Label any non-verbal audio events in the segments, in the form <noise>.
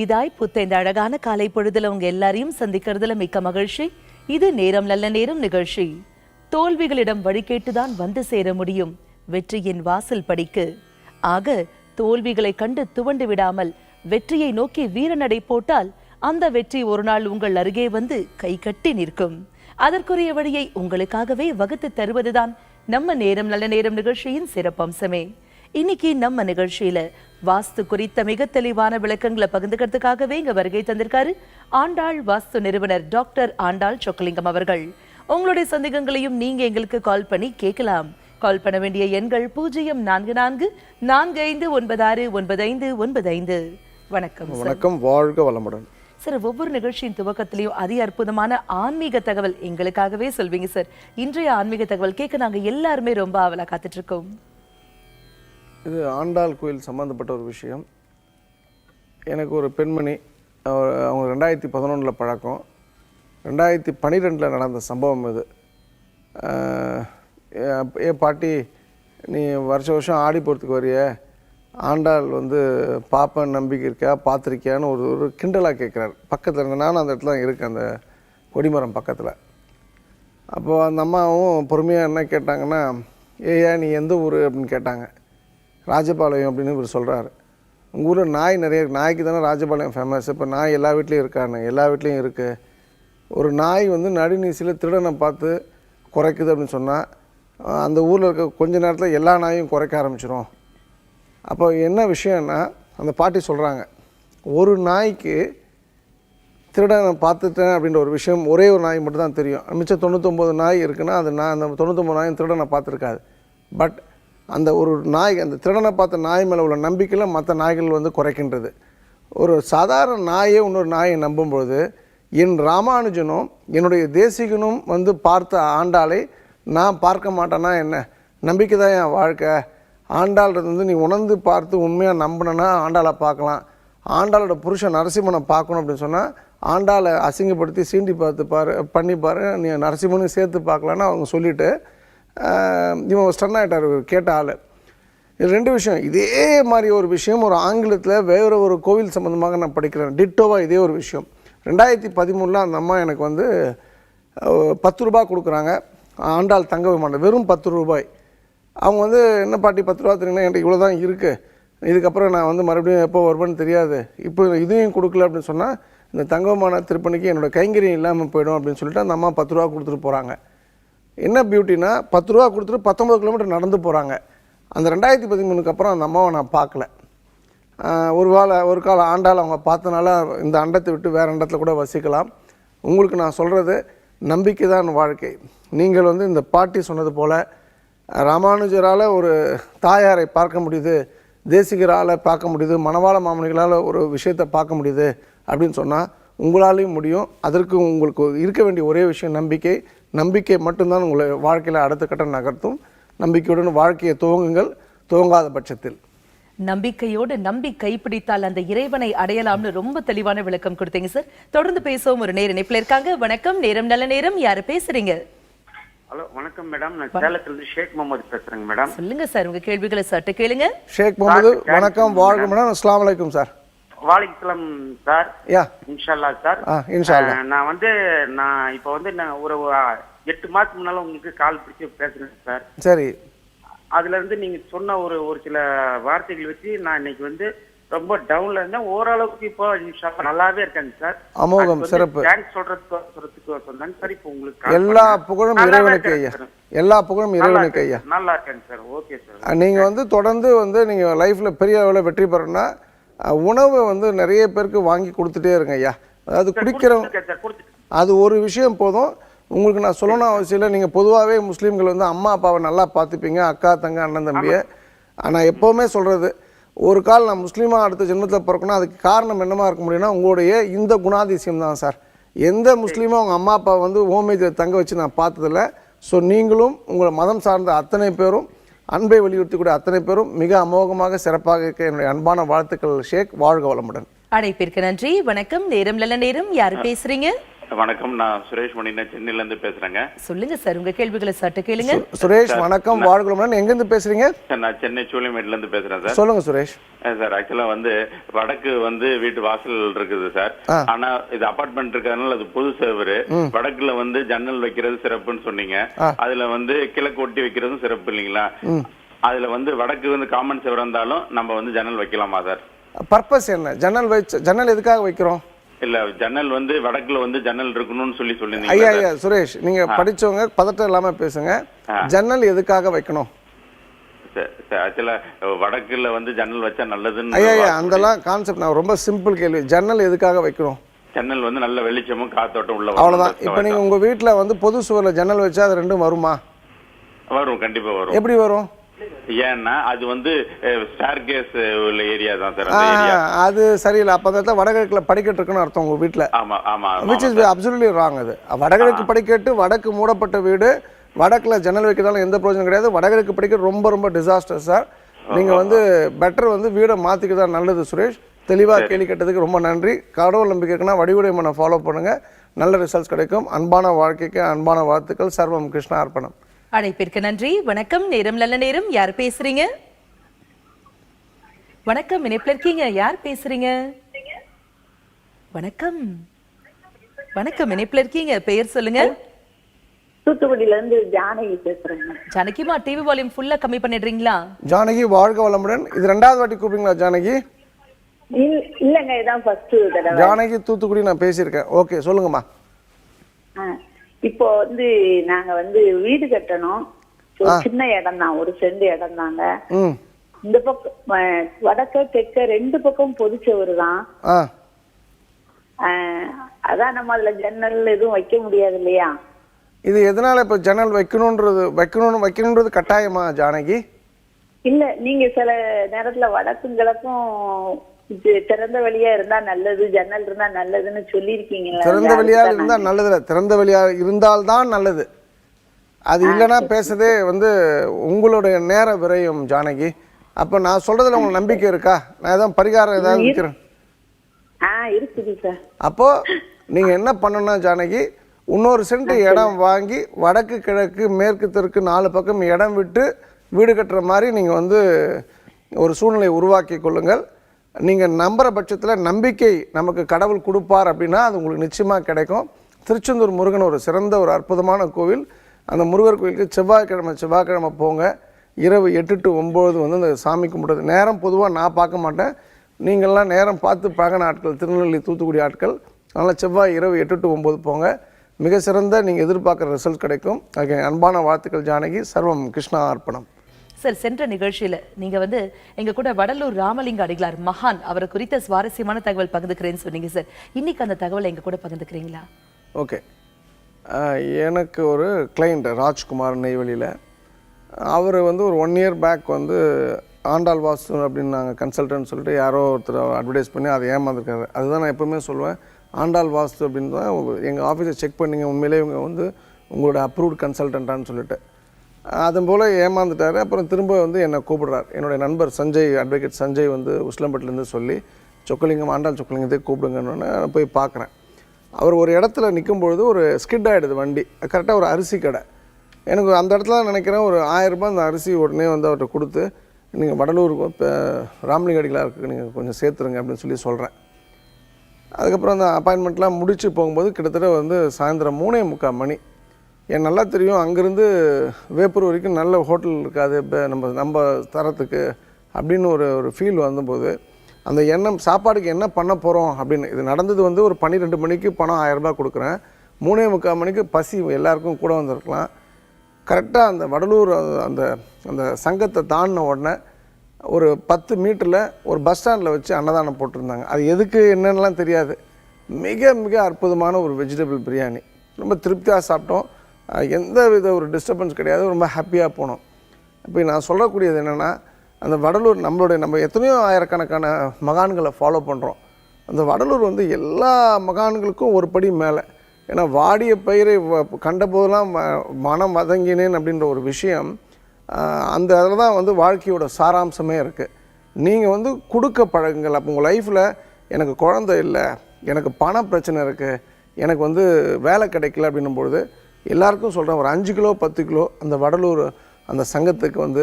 புதிதாய் புத்த. இந்த அழகான காலை பொழுதுல உங்க எல்லாரையும் சந்திக்கிறதுல மிக்க மகிழ்ச்சி. இது நேரம் நல்ல நேரம் நிகழ்ச்சி. தோல்விகளிடம் வழிகேட்டுதான் வந்து சேர முடியும். வெற்றியின் வாசல் படிக்கு. ஆக தோல்விகளை கண்டு துவண்டு விடாமல் வெற்றியை நோக்கி வீரநடை போட்டால் அந்த வெற்றி ஒரு நாள் உங்கள் அருகே வந்து கை கட்டி நிற்கும். அதற்குரிய வழியை உங்களுக்காகவே வகுத்து தருவதுதான் நம்ம நேரம் நல்ல நேரம் நிகழ்ச்சியின் சிறப்பம்சமே. இன்னைக்கு நம்ம நிகழ்ச்சியில வாஸ்து குறித்த மிக தெளிவான விளக்கங்களை பகிர்ந்துக்கிறதுக்காகவே இங்க வருகை தந்திருக்காரு ஆண்டாள் வாஸ்து நிறுவனர் டாக்டர் ஆண்டாள் சொக்கலிங்கம் அவர்கள். உங்களுடைய சந்தேகங்களையும் நீங்க எங்களுக்கு கால் பண்ணி கேட்கலாம். கால் பண்ண வேண்டிய எண்கள் பூஜ்ஜியம் நான்கு நான்கு நான்கு ஐந்து ஒன்பது ஆறு ஒன்பது ஐந்து ஒன்பது ஐந்து. வணக்கம் வணக்கம் வாழ்க வளமுடன். சார் ஒவ்வொரு நிகழ்ச்சியின் துவக்கத்திலையும் அதி அற்புதமான ஆன்மீக தகவல் எங்களுக்காகவே சொல்வீங்க சார். இன்றைய ஆன்மீக தகவல் கேட்க நாங்க எல்லாருமே ரொம்ப ஆவலா காத்துட்டு இருக்கோம். இது ஆண்டாள் கோயில் சம்மந்தப்பட்ட ஒரு விஷயம். எனக்கு ஒரு பெண்மணி அவங்க ரெண்டாயிரத்தி பதினொன்றில் பழக்கம். ரெண்டாயிரத்தி பன்னிரெண்டில் நடந்த சம்பவம் இது. ஏ பாட்டி நீ வருஷ வருஷம் ஆடி போகிறதுக்கு வரிய. ஆண்டாள் வந்து பாப்பன் நம்பிக்கை இருக்கா பார்த்துருக்கியான்னு ஒரு ஒரு கிண்டலாக கேட்குறாரு பக்கத்தில் இருந்த நானும் அந்த இடத்துல தான் இருக்கேன் அந்த கொடிமரம் பக்கத்தில். அப்போது அந்த அம்மாவும் பொறுமையாக என்ன கேட்டாங்கன்னா ஏயா நீ எந்த ஊர்? அப்படின்னு கேட்டாங்க. ராஜபாளையம் அப்படின்னு இவர் சொல்கிறாரு உங்கள் ஊரில் நாய் நிறைய நாய்க்கு தானே ராஜபாளையம் ஃபேமஸ் இப்போ நாய் எல்லா வீட்லேயும் இருக்கான்னு எல்லா வீட்லேயும் இருக்குது ஒரு நாய் வந்து நடுநீசியில் திருடனை பார்த்து குறைக்குது அப்படின்னு சொன்னால் அந்த ஊரில் இருக்க கொஞ்ச நேரத்தில் எல்லா நாயும் குறைக்க ஆரம்பிச்சிடும் அப்போ என்ன விஷயம்னா அந்த பாட்டி சொல்கிறாங்க ஒரு நாய்க்கு திருடனை பார்த்துட்டேன் அப்படின்ற ஒரு விஷயம் ஒரே ஒரு நாய் மட்டும் தான் தெரியும். மிச்சம் தொண்ணூத்தொம்போது நாய் இருக்குன்னா அது நான் அந்த தொண்ணூத்தொம்போது நாயும் திருடனை பார்த்துருக்காது. பட் அந்த ஒரு நாய் அந்த திருடனை பார்த்த நாய் மேலே உள்ள நம்பிக்கையில் மற்ற நாய்கள் வந்து குறைக்கின்றது. ஒரு சாதாரண நாயே இன்னொரு நாயை நம்பும்பொழுது என் ராமானுஜனும் என்னுடைய தேசிகனும் வந்து பார்த்த ஆண்டாளை நான் பார்க்க மாட்டேன்னா என்ன? நம்பிக்கை தான் என் வாழ்க்கை. ஆண்டாள்றது வந்து நீ உணர்ந்து பார்த்து உண்மையாக நம்பினா ஆண்டாளை பார்க்கலாம். ஆண்டாளோட புருஷன் நரசிம்மனை பார்க்கணும் அப்படின்னு சொன்னால் ஆண்டாளை அசிங்கப்படுத்தி சீண்டி பார்த்து பாரு பண்ணி பாரு நீ நரசிம்மனையும் சேர்த்து பார்க்கலான்னு அவங்க சொல்லிவிட்டு இவன் ஸ்டன் ஆகிட்டார் கேட்ட ஆள். இது ரெண்டு விஷயம். இதே மாதிரி ஒரு விஷயம் ஒரு ஆங்கிலத்தில் வேறு ஒரு கோவில் சம்மந்தமாக நான் படிக்கிறேன். டிட்டோவாக இதே ஒரு விஷயம். ரெண்டாயிரத்தி பதிமூணில் அந்த அம்மா எனக்கு வந்து பத்து ரூபாய் கொடுக்குறாங்க. ஆண்டாள் தங்க விமானம் வெறும் பத்து ரூபாய். அவங்க வந்து என்ன பாட்டி பத்து ரூபா தெரியுங்கன்னா என்கிட்ட இவ்வளோ தான் இருக்குது இதுக்கப்புறம் நான் வந்து மறுபடியும் எப்போ வருவேன்னு தெரியாது. இப்போ இதையும் கொடுக்கல அப்படின்னு சொன்னால் இந்த தங்கமான திருப்பணிக்கு என்னோடய கைங்கரியம் இல்லாமல் போயிடும் அப்படின்னு சொல்லிட்டு அந்த அம்மா பத்து ரூபா கொடுத்துட்டு போகிறாங்க என்ன பியூட்டினா பத்து ரூபா கொடுத்துட்டு பத்தொம்பது கிலோமீட்டர் நடந்து போகிறாங்க அந்த ரெண்டாயிரத்தி பதிமூணுக்கு அப்புறம் அந்த அம்மாவை நான் பார்க்கல. ஒரு கால ஒரு கால ஆண்டால் அவங்க பார்த்தனால இந்த அண்டத்தை விட்டு வேறு அண்டத்தில் கூட வசிக்கலாம். உங்களுக்கு நான் சொல்கிறது நம்பிக்கை தான் வாழ்க்கை. நீங்கள் வந்து இந்த பாட்டி சொன்னது போல் ராமானுஜரால் ஒரு தாயாரை பார்க்க முடியுது தேசிகரால் பார்க்க முடியுது மணவாள மாமனிகளால் ஒரு விஷயத்தை பார்க்க முடியுது அப்படின்னு சொன்னால் உங்களாலையும் முடியும். அதற்கு உங்களுக்கு இருக்க வேண்டிய ஒரே விஷயம் நம்பிக்கை. நம்பிக்கை மட்டும்தான் உங்களை வாழ்க்கையில் அடுத்த கட்டம் நகர்த்தும். நம்பிக்கையுடன் வாழ்க்கையை துவங்குங்கள். துவங்காத பட்சத்தில். நம்பிக்கையோடு நம்பி கைப்பிடித்தால் அந்த இறைவனை அடையலாம்னு ரொம்ப தெளிவான விளக்கம் கொடுத்தீங்க சார். தொடர்ந்து பேசவும். ஒரு நேர இணைப்புல இருக்காங்க. வணக்கம். நேரம் நல்ல நேரம். யாரு பேசுறீங்க? ஹலோ வணக்கம் மேடம். நான் சேலத்துல இருந்து ஷேக் முகமது பேசுறேங்க மேடம். சொல்லுங்க சார். உங்க கேள்விகளை சட்டு கேளுங்க. ஷேக் முகமது வணக்கம். வாழ்க மேடம். அஸ்லாம் வலைக்கும் சார். வாலிக்கலாம் சார். யா. இன்ஷால்லா சார். நான் வந்து நான் இப்போ வந்து நான் ஒரு எட்டு மாசத்துக்கு முன்னால உங்களுக்கு கால் பிடிச்சி பேசுறேன் சார். சரி. அதுல இருந்து நீங்க சொன்ன ஒரு ஒரு சில வார்த்தைகள் வச்சு நான் இன்னைக்கு வந்து ரொம்ப டவுன்ல இருந்தேன். ஓரளவுக்கு இப்போ இன்ஷால்லா நல்லாவே இருக்காங்க சார். அமோகம் சிறப்பு. தேங்க்ஸ் சொல்றதுக்கு சொல்றதுக்கு சொன்னேன் சார். இப்போ உங்களுக்கு எல்லா. புகழும் இறைவனுக்கு ஐயா. எல்லா புகழும் இறைவனுக்கு ஐயா. இருக்கேன். நல்லா இருக்கேங்க சார். Okay sir. நீங்கள் வந்து தொடர்ந்து வந்து நீங்கள் லைஃப்பில் பெரிய அளவில் வெற்றி பெறணும்னா உணவை வந்து நிறைய பேருக்கு வாங்கி கொடுத்துட்டே இருங்க ஐயா. அதாவது குடிக்கிறவங்க அது ஒரு விஷயம் போதும். உங்களுக்கு நான் சொல்லணும் அவசியம் இல்லை. நீங்கள் பொதுவாகவே முஸ்லீம்கள் வந்து அம்மா அப்பாவை நல்லா பார்த்துப்பீங்க. அக்கா தங்க அண்ணன் தம்பியை. ஆனால் எப்போவுமே சொல்கிறது ஒரு கால் நான் முஸ்லீமாக அடுத்த ஜென்மத்தில் பிறக்கணும் அதுக்கு காரணம் என்னமா இருக்க முடியும்னா உங்களுடைய இந்த குணாதிசயம் தான் சார். எந்த முஸ்லீமும் அவங்க அம்மா அப்பா வந்து ஹோமேஜில் தங்க வச்சு நான் பார்த்ததில்ல. ஸோ நீங்களும் உங்களை மதம் சார்ந்த அத்தனை பேரும் அன்பை வலியுறுத்தக்கூடிய அத்தனை பேரும் மிக அமோகமாக சிறப்பாக இருக்க என்னுடைய அன்பான வாழ்த்துக்கள் ஷேக் வாழ்க வளமுடன். அழைப்பிற்கு நன்றி வணக்கம் நேரம் நல்ல நேரம் யாரு பேசுறீங்க? வணக்கம் நான் சுரேஷ் மணினா சென்னையில இருந்து பேசுறேங்க. சொல்லுங்க சார் உங்க கேள்விகளை சட்ட கேளுங்க. சுரேஷ் வணக்கம். வாழ்களுடன் எங்கேருந்து பேசுறீங்க? சார் நான் சென்னை சூழிமேட்ல இருந்து பேசுறேன் சார். சொல்லுங்க சுரேஷ். சார் ஆக்சுவலா வந்து வடக்கு வந்து வீட்டு வாசல் இருக்குது சார். ஆனா இது அபார்ட்மெண்ட் இருக்கிறதுனால அது பொது சேவரு வடக்குல வந்து ஜன்னல் வைக்கிறது சிறப்புன்னு சொன்னீங்க. அதுல வந்து கிழக்கு ஒட்டி வைக்கிறதும் சிறப்பு இல்லைங்களா? அதுல வந்து வடக்கு வந்து காமன் சேவர் இருந்தாலும் நம்ம வந்து ஜன்னல் வைக்கலாமா சார்? பர்பஸ் என்ன? ஜன்னல் வச்சு ஜன்னல் எதுக்காக வைக்கிறோம்? இல்ல ஜன்னல் வந்து வடக்குல வந்து ஜன்னல் இருக்கணும்னு சொல்லி ஐயா சொல்லியிருந்தீங்க ஐயா சுரேஷ் நீங்க படிச்சவங்க பதட்டம் இல்லாம பேசுங்க. ஜன்னல் எதுக்காக வைக்கணும்? ஆக்சுவலா வடக்குல வந்து ஜன்னல் வச்சா நல்லதுன்னு ஐயா ஐயா அந்தலாம் கான்செப்ட் நான் ரொம்ப சிம்பிள் கேள்வி. ஜன்னல் எதுக்காக வைக்கிறோம் ஜன்னல் வந்து நல்ல வெளிச்சமும் காத்தோட்டம் உள்ள. அவ்வளவுதான். இப்போ நீங்க உங்க வீட்ல வந்து பொது சுவர்ல ஜன்னல் வச்சா அது ரெண்டும் வருமா? வரும் கண்டிப்பா வரும். எப்படி வரும்? ஏன்னா அது வந்து ஸ்டார் கேஸ் உள்ள ஏரியா தான் சார் அது சரியில்லை. அப்போ தான் வடகிழக்குல படிக்கட்டு இருக்குன்னு அர்த்தம் உங்க வீட்ல. ஆமா ஆமா ஆமா, விச் இஸ் அப்சல்யூட்லி ராங் அது. வடகிழக்கு படிக்கட்டு வடக்கு மூடப்பட்ட வீடு வடக்குல ஜன்னல் வைக்கிறதால எந்த பிரயோஜனம் கிடையாது. வடகிழக்கு படிக்கட்டு ரொம்ப ரொம்ப டிசாஸ்டர் சார். நீங்க வந்து பெட்டர் வந்து வீடை மாத்திக்கிறதா நல்லது சுரேஷ். தெளிவா கேள்வி கேட்டதுக்கு ரொம்ப நன்றி. கடவுள் நம்பிக்கை இருக்குன்னா வடிவுடை மனை ஃபாலோ பண்ணுங்க. நல்ல ரிசல்ட்ஸ் கிடைக்கும். அன்பான வாழ்க்கைக்கு அன்பான வாழ்த்துக்கள். சர்வம் கிருஷ்ணா அர்ப்பணம். அழைப்பிற்கு நன்றி. வணக்கம். நேரம் நல்ல நேரம். யார் பேசுறீங்க? வணக்கம். இணைப்புல இருக்கீங்க. யார் பேசுறீங்க? வணக்கம். வணக்கம். இணைப்புல இருக்கீங்க. பெயர் சொல்லுங்க. தூத்துக்குடியில இருந்து ஜானகி பேசுறேங்க ஜானகிமா டிவி வால்யூம் ஃபுல்லா கம்மி பண்ணிடுறீங்களா? ஜானகி வாழ்க வளமுடன். இது ரெண்டாவது வாட்டி கூப்பிடுங்களா ஜானகி? இல்ல- இல்லங்க. இதான் ஃபர்ஸ்ட் தடவை. ஜானகி தூத்துக்குடி நான் பேசியிருக்கேன். ஓகே சொல்லுங்கம்மா. இப்போ வந்து நாங்க வந்து வீடு கட்டணும். ஒரு சின்ன இடம் தான் ஒரு செண்டு இடம் தாங்க இந்த பக்கம் வடக்க தெற்க ரெண்டு பக்கம் பொதுச்சவரு தான் அதான் நம்ம அதுல ஜன்னல் எதுவும் வைக்க முடியாது இல்லையா? இது எதனால இப்போ ஜன்னல் வைக்கணுன்றது வைக்கணும்னு வைக்கணுன்றது கட்டாயமா ஜானகி? இல்ல நீங்க சில நேரத்துல வடக்கும் கிழக்கும் திறந்த வழியா இருந்தா நல்லது ஜன்னல் இருந்தா நல்லதுன்னு சொல்லியிருக்கீங்களா? திறந்த வெளியாக இருந்தால் நல்லதில்ல. திறந்த வெளியாக இருந்தால்தான் நல்லது. அது இல்லைன்னா பேசுறதே வந்து உங்களுடைய நேர விரயம் ஜானகி. அப்போ நான் சொல்றதுல உங்களுக்கு நம்பிக்கை இருக்கா? நான் ஏதாவது பரிகாரம் ஏதாவது சார். அப்போ நீங்க என்ன பண்ணணும் ஜானகி? இன்னொரு சென்ட் இடம் வாங்கி வடக்கு கிழக்கு மேற்கு தெற்கு நாலு பக்கம் இடம் விட்டு வீடு கட்டுற மாதிரி நீங்க வந்து ஒரு சூழ்நிலையை உருவாக்கி கொள்ளுங்கள். நீங்கள் நம்புகிற பட்சத்தில் நம்பிக்கை நமக்கு கடவுள் கொடுப்பார் அப்படின்னா அது உங்களுக்கு நிச்சயமாக கிடைக்கும். திருச்செந்தூர் முருகன் ஒரு சிறந்த ஒரு அற்புதமான கோவில். அந்த முருகர் கோயிலுக்கு செவ்வாய்க்கிழமை செவ்வாய்க்கிழமை போங்க. இரவு எட்டு டு ஒம்பது வந்து அந்த சாமி கும்பிட்றது. நேரம் பொதுவாக நான் பார்க்க மாட்டேன். நீங்கள்லாம் நேரம் பார்த்து பழகின ஆட்கள் திருநெல்வேலி தூத்துக்குடி ஆட்கள். அதனால் செவ்வாய் இரவு எட்டு டு ஒம்பது போங்க. மிக சிறந்த நீங்கள் எதிர்பார்க்குற ரிசல்ட் கிடைக்கும். அதுக்கு அன்பான வாழ்த்துக்கள் ஜானகி. சர்வம் கிருஷ்ணா அர்ப்பணம். சார் சென்ற நிகழ்ச்சியில் நீங்கள் வந்து எங்கள் கூட வடலூர் ராமலிங்க அடிகளார் மகான் அவரை குறித்த சுவாரஸ்யமான தகவல் பகிர்ந்துக்கிறேன்னு சொன்னீங்க சார். இன்னைக்கு அந்த தகவலை எங்கள் கூட பகிர்ந்துக்கிறீங்களா? ஓகே. எனக்கு ஒரு கிளைண்ட் ராஜ்குமார் நெய்வேலியில். அவர் வந்து ஒரு ஒன் இயர் பேக் வந்து ஆண்டாள் வாசு அப்படின்னு நாங்கள் கன்சல்டன்ட் சொல்லிட்டு யாரோ ஒருத்தர் அட்வர்டைஸ் பண்ணி அதை ஏமாந்துருக்காரு. அதுதான் நான் எப்போவுமே சொல்லுவேன். ஆண்டாள் வாஸ்து அப்படின்னு தான் எங்கள் ஆஃபீஸை செக் பண்ணிங்க. உண்மையிலே இவங்க வந்து உங்களோட அப்ரூவ்ட் கன்சல்டண்ட்டான்னு சொல்லிட்டு. அதன் போல் ஏமாந்துட்டார். அப்புறம் திரும்ப வந்து என்னை கூப்பிடுறார். என்னுடைய நண்பர் சஞ்சய் அட்வொகேட் சஞ்சய் வந்து உஸ்லம்பட்டிலேருந்து சொல்லி சொக்கலிங்கம் ஆண்டாள் சொக்கலிங்கத்தை கூப்பிடுங்கன்னு நான் போய் பார்க்குறேன். அவர் ஒரு இடத்துல நிற்கும்பொழுது ஒரு ஸ்கிட் ஆகிடுது வண்டி. கரெக்டாக ஒரு அரிசி கடை. எனக்கு அந்த இடத்துல தான் நினைக்கிறேன். ஒரு ஆயிரம் ரூபாய் அந்த அரிசி உடனே வந்து அவர்கிட்ட கொடுத்து நீங்கள் வடலூருக்கு இப்போ அடிகளாக அடிகளாருக்கு நீங்கள் கொஞ்சம் சேர்த்துருங்க அப்படின்னு சொல்லி சொல்கிறேன் அதுக்கப்புறம் அந்த அப்பாயின்மெண்ட்லாம் முடிச்சு போகும்போது கிட்டத்தட்ட வந்து சாயந்தரம் மூணே முக்கால் மணி. எனக்கு நல்லா தெரியும். அங்கேருந்து வேப்பூர் வரைக்கும் நல்ல ஹோட்டல் இருக்காது. இப்போ நம்ம நம்ம தரத்துக்கு அப்படின்னு ஒரு ஒரு ஃபீல் வந்தபோது அந்த எண்ணம் சாப்பாடுக்கு என்ன பண்ண போகிறோம் அப்படின்னு இது நடந்தது வந்து ஒரு பன்னிரெண்டு மணிக்கு பணம் ஆயிரம் கொடுக்குறேன். மூணே முக்கால் மணிக்கு பசி எல்லாருக்கும் கூட வந்திருக்கலாம். கரெக்டாக அந்த வடலூர் அந்த- அந்த அந்த சங்கத்தை தாண்டின உடனே ஒரு பத்து மீட்டரில் ஒரு பஸ் ஸ்டாண்டில் வச்சு அன்னதானம் போட்டிருந்தாங்க. அது எதுக்கு என்னென்னலாம் தெரியாது. மிக மிக அற்புதமான ஒரு வெஜிடபிள் பிரியாணி. ரொம்ப திருப்தியாக சாப்பிட்டோம். எந்த வித ஒரு டிஸ்டர்பன்ஸ் கிடையாது. ரொம்ப ஹாப்பியாக போனோம். இப்போ நான் சொல்லக்கூடியது என்னென்னா அந்த வடலூர் நம்மளுடைய நம்ம எத்தனையோ ஆயிரக்கணக்கான மகான்களை ஃபாலோ பண்ணுறோம் அந்த வடலூர் வந்து எல்லா மகான்களுக்கும் ஒரு படி மேலே. ஏன்னா வாடிய பயிரை வ- ம- மனம் வதங்கினேன் அப்படின்ற ஒரு விஷயம் அந்த அதில் தான் வந்து வாழ்க்கையோட சாராம்சமே இருக்குது நீங்கள் வந்து கொடுக்க பழகுங்கள். அப்போ உங்கள் லைஃப்பில் எனக்கு குழந்தை இல்லை எனக்கு பண பிரச்சனை இருக்குது எனக்கு வந்து வேலை கிடைக்கல அப்படின்னும் பொழுது எல்லாருக்கும் சொல்கிறேன் ஒரு அஞ்சு கிலோ பத்து கிலோ அந்த வடலூர் அந்த சங்கத்துக்கு வந்து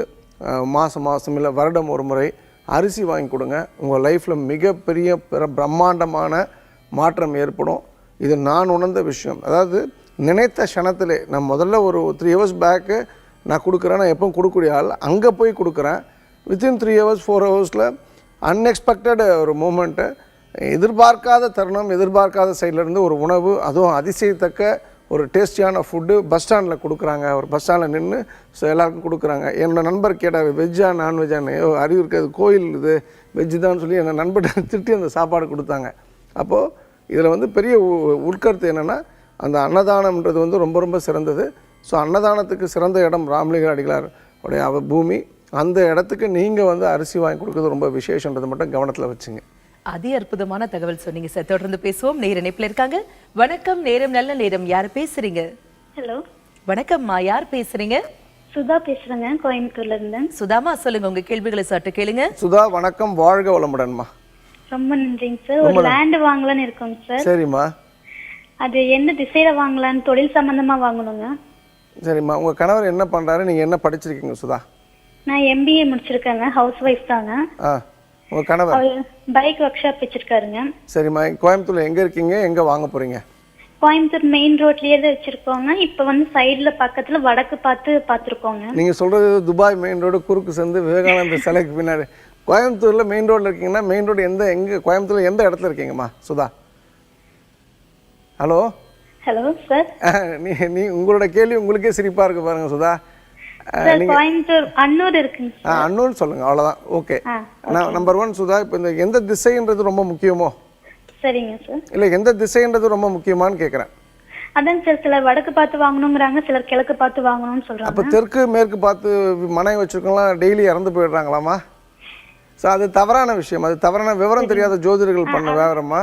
மாதம் மாதம் இல்லை வருடம் ஒரு முறை அரிசி வாங்கி கொடுங்க. உங்கள் லைஃப்பில் மிகப்பெரிய பிற பிரம்மாண்டமான மாற்றம் ஏற்படும். இது நான் உணர்ந்த விஷயம். அதாவது நினைத்த க்ஷணத்திலே நான் முதல்ல ஒரு த்ரீ ஹவர்ஸ் பேக்கு நான் கொடுக்குறேன் நான் எப்போ கொடுக்கக்கூடிய ஆள். அங்கே போய் கொடுக்குறேன். வித்தின் த்ரீ ஹவர்ஸ் ஃபோர் ஹவர்ஸில் அன்எக்ஸ்பெக்டட் ஒரு மூமெண்ட்டு எதிர்பார்க்காத தருணம் எதிர்பார்க்காத சைட்லேருந்து ஒரு உணவு அதுவும் அதிசயத்தக்க ஒரு டேஸ்டியான ஃபுட்டு பஸ் ஸ்டாண்டில் கொடுக்குறாங்க. ஒரு பஸ் ஸ்டாண்டில் நின்று ஸோ எல்லாருக்கும் கொடுக்குறாங்க. என்னோடய நண்பர் கேட்டார் வெஜ்ஜா நான்வெஜ்ஜான்னு ஐயோ அறிவு இருக்காது கோயில் இது வெஜ்ஜு தான் சொல்லி என் நண்பர்கிட்ட <laughs> திட்டி அந்த சாப்பாடு கொடுத்தாங்க. அப்போது இதில் வந்து பெரிய உ- உட்கருத்து என்னென்னா அந்த அன்னதானம்ன்றது வந்து ரொம்ப ரொம்ப சிறந்தது. ஸோ அன்னதானத்துக்கு சிறந்த இடம் ராமலிங்க அடிகளார் உடைய அவ பூமி. அந்த இடத்துக்கு நீங்கள் வந்து அரிசி வாங்கி கொடுக்குறது ரொம்ப விசேஷன்றது மட்டும் கவனத்தில் வச்சுங்க. அதி அற்புதமான தகவல் சொன்னீங்க சார். தொடர்ந்து பேசுவோம். நேர இணைப்புல இருக்காங்க. வணக்கம். நேரம் நல்ல நேரம். யார் பேசுறீங்க? ஹலோ. வணக்கம்மா. யார் பேசுறீங்க? சுதா பேசுறேங்க. கோயம்புத்தூர்ல இருந்து சுதாமா சொல்லுங்க. உங்க கேள்விகளை சற்று கேளுங்க. சுதா வணக்கம். வாழ்க வளமுடன்மா. ரொம்ப நன்றிங்க சார். ஒரு லேண்ட் வாங்கலாம்னு இருக்கோங்க சார். சரிம்மா. அது எந்த திசையில வாங்கலாம்னு தொழில் சம்பந்தமா வாங்கணுங்க. சரிம்மா. உங்கள் கணவர் என்ன பண்ணுறாரு நீங்கள் என்ன படிச்சிருக்கீங்க சுதா? நான் எம்பிஏ முடிச்சிருக்கேங்க. ஹவுஸ் ஒய்ஃப் தாங்க ஆ உங்கள் கணவர்? பைக் ஒர்க் ஷாப் வச்சிருக்காருங்க. சரிம்மா கோயம்புத்தூரில் எங்கே இருக்கீங்க? எங்கே வாங்க போகிறீங்க கோயம்புத்தூர் மெயின் ரோட்லயே தான் வச்சிருக்கோங்க. இப்ப வந்து சைடுல பக்கத்துல வடக்கு பார்த்து பார்த்துருக்கோங்க. நீங்கள் சொல்கிறது துபாய் மெயின் ரோடு குறுக்கு சேர்ந்து விவேகானந்த சிலைக்கு பின்னாடி. கோயம்புத்தூரில் மெயின் ரோட்டில் இருக்கீங்கன்னா மெயின் ரோடு எந்த எங்கே கோயம்புத்தூரில் எந்த இடத்துல இருக்கீங்கம்மா? சுதா. ஹலோ ஹலோ சார் நீ நீ உங்களோட கேள்வி உங்களுக்கே சிரிப்பாக இருக்கு பாருங்க சுதா. அன்னூர் சொல்லுங்கள் அவ்வளோதான் ஓகே. நம்பர் ஒன் சுதா இப்போ இந்த எந்த திசைன்றது ரொம்ப முக்கியமோ? சரிங்க சார். இல்லை எந்த திசைன்றது ரொம்ப முக்கியமான்னு கேட்குறேன் அதாங்க சார் சிலர் வடக்கு பார்த்து வாங்கணுங்கிறாங்க சிலர் கிழக்கு பார்த்து வாங்கணும்னு சொல்றாங்க. அப்போ தெற்கு மேற்கு பார்த்து மனை வச்சுருக்கலாம் டெய்லி இறந்து போயிடுறாங்களாமா ஸோ அது தவறான விஷயம். அது தவறான விவரம் தெரியாத ஜோதிடர்கள் பண்ண விவரமா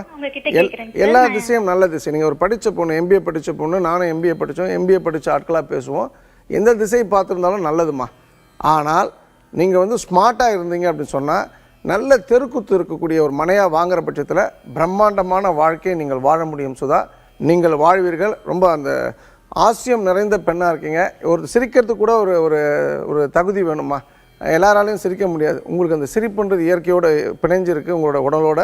எல்லா திசையும் நல்ல திசை. நீங்கள் ஒரு படித்த பொண்ணு எம்பிஏ படித்த பொண்ணு நானும் எம்பிஏ படித்தோம் எம்பிஏ படித்த ஆட்களாக பேசுவோம். எந்த திசையை பார்த்துருந்தாலும் நல்லதுமா ஆனால் நீங்கள் வந்து ஸ்மார்ட்டாக இருந்தீங்க அப்படின்னு சொன்னால் நல்ல தெருக்குத்து இருக்கக்கூடிய ஒரு மனையாக வாங்குற பட்சத்தில் பிரம்மாண்டமான வாழ்க்கையை நீங்கள் வாழ முடியும் சுதா. நீங்கள் வாழ்வீர்கள். ரொம்ப அந்த ஆசியம் நிறைந்த பெண்ணாக இருக்கீங்க. ஒரு சிரிக்கிறதுக்கு கூட ஒரு ஒரு ஒரு தகுதி வேணுமா எல்லாராலையும் சிரிக்க முடியாது. உங்களுக்கு அந்த சிரிப்புன்றது இயற்கையோடு பிணைஞ்சிருக்கு உங்களோட உடலோட.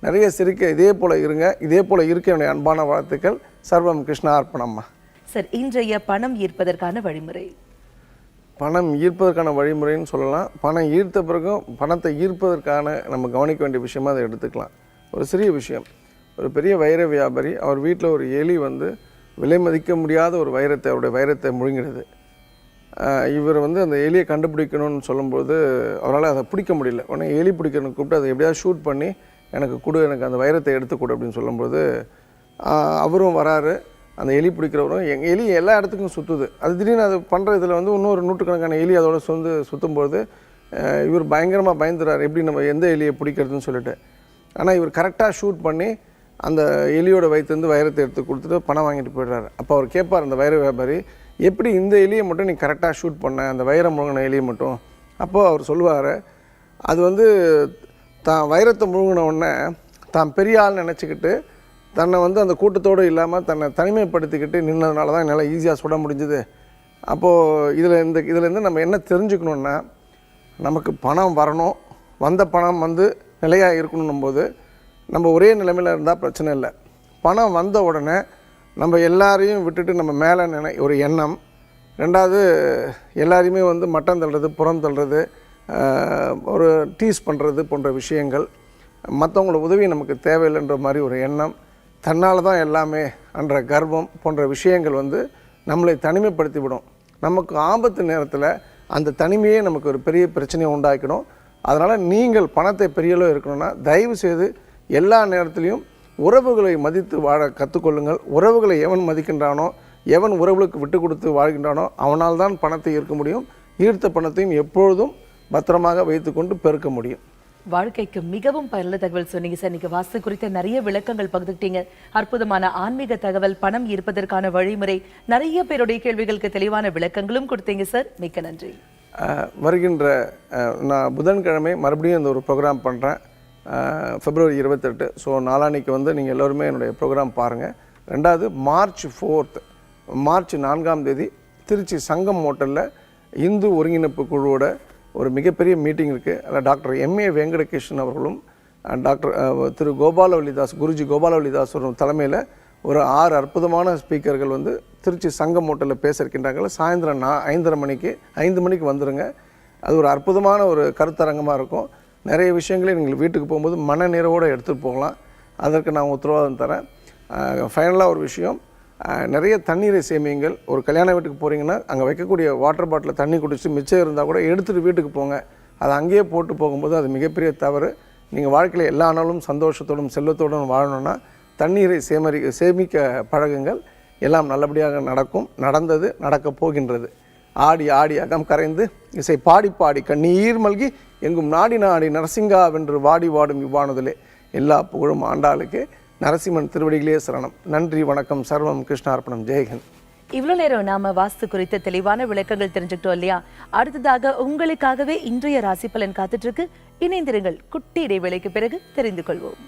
நிறைய சிரிக்க இதே போல் இருங்க. இதே போல் இருக்க என்னுடைய அன்பான வாழ்த்துக்கள். சர்வம் கிருஷ்ணா அர்ப்பணம்மா சார் இன்றைய பணம் ஈர்ப்பதற்கான வழிமுறை. பணம் ஈர்ப்பதற்கான வழிமுறைன்னு சொல்லலாம். பணம் ஈர்த்த பிறகும் பணத்தை ஈர்ப்பதற்கான நம்ம கவனிக்க வேண்டிய விஷயமா அதை எடுத்துக்கலாம். ஒரு சிறிய விஷயம். ஒரு பெரிய வைர வியாபாரி அவர் வீட்டில் ஒரு எலி வந்து விலை மதிக்க முடியாத ஒரு வைரத்தை அவருடைய வைரத்தை முழுங்கிடுது. இவர் வந்து அந்த எலியை கண்டுபிடிக்கணும்னு சொல்லும்போது அவரால் அதை பிடிக்க முடியல. உடனே எலி பிடிக்கணும் கூப்பிட்டு அதை எப்படியாவது ஷூட் பண்ணி எனக்கு கொடு எனக்கு அந்த வைரத்தை எடுத்துக்கொடு அப்படின்னு சொல்லும்போது அவரும் வராரு. அந்த எலி பிடிக்கிறவரும் எங்க எலி எல்லா இடத்துக்கும் சுற்றுது அது திடீர்னு அது பண்ணுற இதில் வந்து இன்னொரு நூற்றுக்கணக்கான எலி அதோட சொந்து சுற்றும்போது இவர் பயங்கரமாக பயந்துறாரு. எப்படி நம்ம எந்த எலியை பிடிக்கிறதுன்னு சொல்லிட்டு. ஆனால் இவர் கரெக்டாக ஷூட் பண்ணி அந்த எலியோட வயிற்றுலேருந்து வைரத்தை எடுத்து கொடுத்துட்டு பணம் வாங்கிட்டு போயிடுறாரு. அப்போ அவர் கேட்பார் அந்த வைர வியாபாரி எப்படி இந்த எலியை மட்டும் நீ கரெக்டாக ஷூட் பண்ண? அந்த வைரம் முழுங்கின எலியை மட்டும்? அப்போது அவர் சொல்லுவார் அது வந்து தான் வைரத்தை முழுங்கின உடனே தான் பெரிய ஆள் நினச்சிக்கிட்டு தன்னை வந்து அந்த கூட்டத்தோடு இல்லாமல் தன்னை தனிமைப்படுத்திக்கிட்டு நின்னதுனால தான் என்னால் ஈஸியாக சுட முடிஞ்சுது. அப்போது இதில் இந்த இதுலேருந்து நம்ம என்ன தெரிஞ்சுக்கணுன்னா நமக்கு பணம் வரணும். வந்த பணம் வந்து நிலையாக இருக்கணும் போது நம்ம ஒரே நிலைமையில் இருந்தால் பிரச்சனை இல்லை. பணம் வந்த உடனே நம்ம எல்லாரையும் விட்டுட்டு நம்ம மேலே நினை ஒரு எண்ணம். ரெண்டாவது எல்லாரையுமே வந்து மட்டம் தள்ளுறது புறம் தள்ளுறது ஒரு டீஸ் பண்ணுறது போன்ற விஷயங்கள். மற்றவங்களோட உதவி நமக்கு தேவையில்லைன்ற மாதிரி ஒரு எண்ணம். தன்னால் தான் எல்லாமே என்ற கர்வம் போன்ற விஷயங்கள் வந்து நம்மளை தனிமைப்படுத்தி விடும் நமக்கு ஆபத்து நேரத்தில் அந்த தனிமையே நமக்கு ஒரு பெரிய பிரச்சனையை உண்டாக்கிடும். அதனால் நீங்கள் பணத்தை பெரியளவு இருக்கணும்னா தயவு செய்து எல்லா நேரத்துலையும் உறவுகளை மதித்து வாழ கற்றுக்கொள்ளுங்கள் உறவுகளை எவன் மதிக்கின்றானோ எவன் உறவுகளுக்கு விட்டு கொடுத்து வாழ்கின்றானோ அவனால் தான் பணத்தை ஈர்க்க முடியும். ஈர்த்த பணத்தையும் எப்பொழுதும் பத்திரமாக வைத்துக்கொண்டு பெருக்க முடியும். வாழ்க்கைக்கு மிகவும் பயனுள்ள தகவல். சொன்னீங்க சார் நீங்கள் வாஸ்து குறித்த நிறைய விளக்கங்கள் பகிர்ந்துக்கிட்டீங்க. அற்புதமான ஆன்மீக தகவல் பணம் ஈர்ப்பதற்கான வழிமுறை நிறைய பேருடைய கேள்விகளுக்கு தெளிவான விளக்கங்களும் கொடுத்தீங்க சார். மிக்க நன்றி. வருகின்ற நான் புதன்கிழமை மறுபடியும் இந்த ஒரு ப்ரோக்ராம் பண்ணுறேன் பிப்ரவரி இருபத்தெட்டு. ஸோ நாளான்னைக்கு வந்து நீங்கள் எல்லோருமே என்னுடைய ப்ரோக்ராம் பாருங்கள் ரெண்டாவது மார்ச் ஃபோர்த் மார்ச் நான்காம் தேதி திருச்சி சங்கம் ஹோட்டலில் இந்து ஒருங்கிணைப்பு குழுவோட ஒரு மிகப்பெரிய மீட்டிங் இருக்குது அதில் டாக்டர் எம்ஏ வெங்கடகிருஷ்ணன் அவர்களும் டாக்டர் திரு கோபாலவல்லிதாஸ் குருஜி கோபாலவல்லிதாஸ் அவர்களும் தலைமையில் ஒரு ஆறு அற்புதமான ஸ்பீக்கர்கள் வந்து திருச்சி சங்கம் ஹோட்டலில் பேச இருக்கின்றாங்க சாயந்தரம் நான் ஐந்தரை மணிக்கு ஐந்து மணிக்கு வந்துடுங்க அது ஒரு அற்புதமான ஒரு கருத்தரங்கமாக இருக்கும். நிறைய விஷயங்களை நீங்கள் வீட்டுக்கு போகும்போது மன நிறைவோடு எடுத்துகிட்டு போகலாம். அதற்கு நான் உத்தரவாதம் தரேன். ஃபைனலாக ஒரு விஷயம். நிறைய தண்ணீரை சேமியுங்கள். ஒரு கல்யாண வீட்டுக்கு போகிறீங்கன்னா அங்கே வைக்கக்கூடிய வாட்டர் பாட்டில் தண்ணி குடித்து மிச்சம் இருந்தால் கூட எடுத்துகிட்டு வீட்டுக்கு போங்க. அதை அங்கேயே போட்டு போகும்போது அது மிகப்பெரிய தவறு. நீங்கள் வாழ்க்கையில் எல்லா நாளும் சந்தோஷத்தோடும் செல்வத்தோடும் வாழணும்னா தண்ணீரை சேமரி சேமிக்க பழகுங்கள். எல்லாம் நல்லபடியாக நடக்கும். நடந்தது நடக்கப் போகின்றது. ஆடி ஆடி அகம் கரைந்து இசை பாடி பாடி கண்ணீர் மல்கி எங்கும் நாடி நாடி நரசிங்கா வென்று வாடி வாடும் இவ்வானதிலே. எல்லா புகழும் ஆண்டாளுக்கு. நரசிம்மன் திருவடிகளே சரணம். நன்றி வணக்கம் சர்வம் கிருஷ்ணார்ப்பணம் ஜெயகன் இவ்வளவு நேரம் நாம வாஸ்து குறித்த தெளிவான விளக்கங்கள் தெரிஞ்சுக்கிட்டோம் இல்லையா? அடுத்ததாக உங்களுக்காகவே இன்றைய ராசி பலன் காத்துட்டு இருக்கு. இணைந்திருங்கள். குட்டி இடைவேளைக்கு பிறகு தெரிந்து கொள்வோம்.